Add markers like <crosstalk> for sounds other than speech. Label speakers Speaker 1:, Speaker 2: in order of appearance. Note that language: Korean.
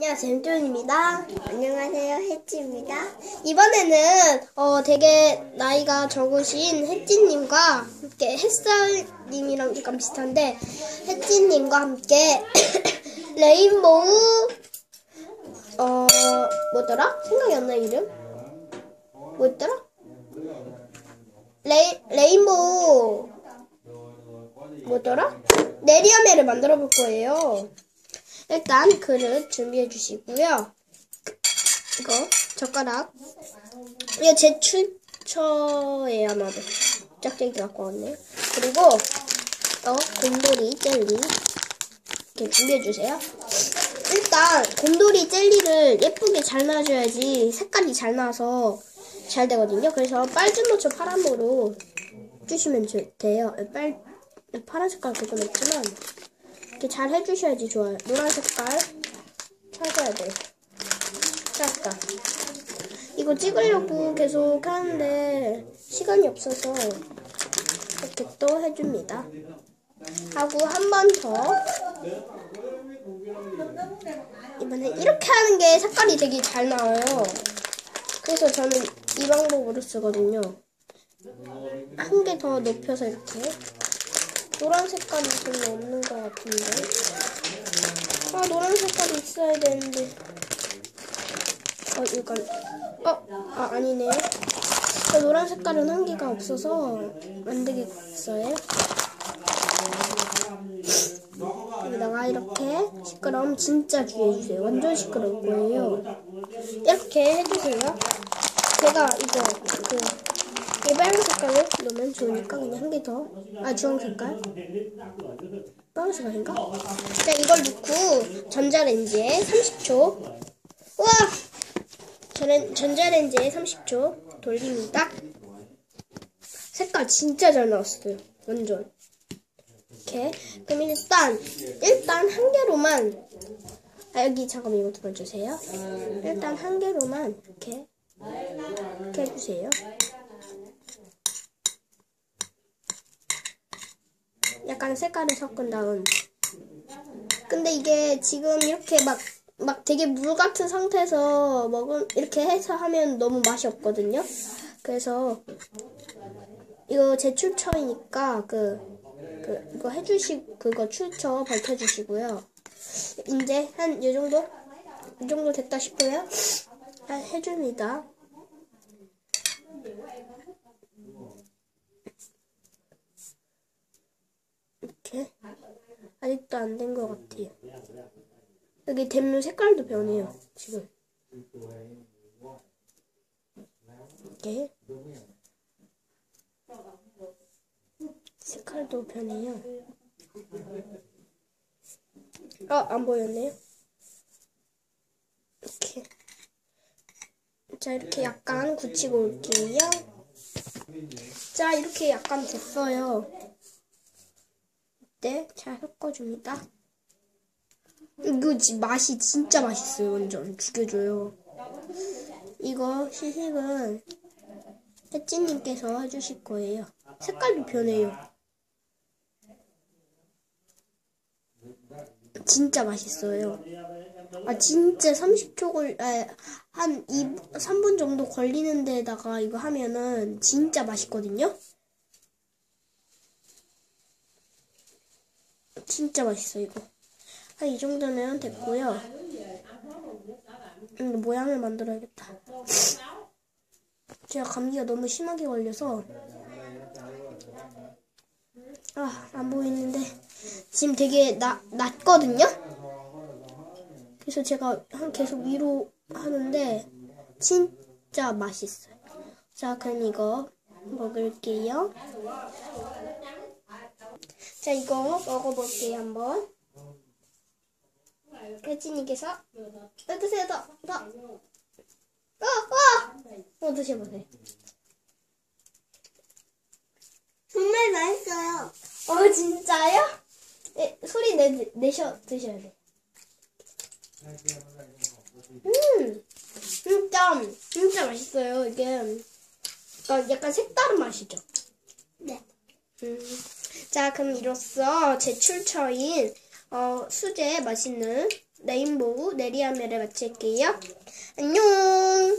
Speaker 1: 안녕하세요, 햄존입니다. 안녕하세요, 혜찌입니다. 이번에는 어 되게 나이가 적으신 혜찌님과 함께 햇살님이랑 약간 비슷한데 혜찌님과 함께 <coughs> 레인보우 어 뭐더라? 생각이 안 나 이름? 뭐였더라? 레 레인보우 뭐더라? 네리아메를 만들어 볼 거예요. 일단 그릇 준비해 주시고요. 이거 젓가락. 이거 제 출처예요 아마도. 짝짝이 갖고 왔네요. 그리고 어 곰돌이 젤리 이렇게 준비해 주세요. 일단 곰돌이 젤리를 예쁘게 잘 놔줘야지 색깔이 잘 나서 잘 되거든요. 그래서 빨간 노초 파란으로 주시면 돼요. 빨 파란 색깔 그건 없지만 이렇게 잘 해주셔야지 좋아요. 노란 색깔 찾아야 돼요. 찾았다. 이거 찍으려고 계속 하는데 시간이 없어서 이렇게 또 해줍니다. 하고 한 번 더. 이번에 이렇게 하는 게 색깔이 되게 잘 나와요. 그래서 저는 이 방법으로 쓰거든요. 한 개 더 높여서 이렇게. 노란 색깔이 별로 없는 것 같은데. 아, 노란 색깔이 있어야 되는데. 어, 이거, 어, 아, 아니네. 저 노란 색깔은 한 개가 없어서 안 되겠어요. 여기다가 이렇게 시끄러움 진짜 주의해주세요. 완전 시끄러울 거예요. 이렇게 해주세요. 제가 이거, 그, 이 빨간 색깔을 넣으면 좋으니까 그냥 한 개 더. 아, 주황 색깔. 빨간 색깔인가? 자, 이걸 넣고 전자레인지에 30초. 우와! 저는 전자레인지에 30초 돌립니다. 색깔 진짜 잘 나왔어요. 완전. 이렇게. 그럼 일단, 일단 한 개로만. 아, 여기 잠깐만 이거 들어주세요. 일단 한 개로만 이렇게. 이렇게 해주세요. 약간 색깔을 섞은 다음. 근데 이게 지금 이렇게 막, 막 되게 물 같은 상태에서 먹은, 이렇게 해서 하면 너무 맛이 없거든요. 그래서, 이거 제 출처이니까, 그, 그, 이거 해주시, 그거 출처 밝혀주시고요. 이제 한, 이 정도? 이 정도 됐다 싶어요. 아, 해줍니다. 이렇게 아직도 안 된 것 같아요. 여기 되면 색깔도 변해요. 지금 이렇게 색깔도 변해요. 어, 안 보였네요. 이렇게 자 이렇게 약간 굳히고 올게요. 자 이렇게 약간 됐어요. 네, 잘 섞어줍니다. 이거 지, 맛이 진짜 맛있어요. 완전 죽여줘요. 이거 시식은 혜찌님께서 해주실 거예요. 색깔도 변해요. 진짜 맛있어요. 아 진짜 30초 걸, 아, 한 2, 3분 정도 걸리는 데다가 이거 하면은 진짜 맛있거든요. 진짜 맛있어 이거. 한 이 정도면 됐고요. 음, 모양을 만들어야겠다. 제가 감기가 너무 심하게 걸려서 아, 안 보이는데 지금 되게 나, 낮거든요? 그래서 제가 한 계속 위로 하는데 진짜 맛있어요. 자, 그럼 이거 먹을게요. 자, 이거 먹어볼게요, 한번. 혜진이께서 어, 드세요, 더, 더. 어, 어! 어, 드셔보세요.
Speaker 2: 정말 맛있어요.
Speaker 1: 어, 진짜요? 네, 소리 내, 내셔, 드셔야 돼. 음, 진짜, 진짜 맛있어요. 이게, 약간, 약간 색다른 맛이죠.
Speaker 2: 네.
Speaker 1: 음. 자, 그럼 이로써 제출처인 어, 수제 맛있는 레인보우 네리아메를 마칠게요. 안녕!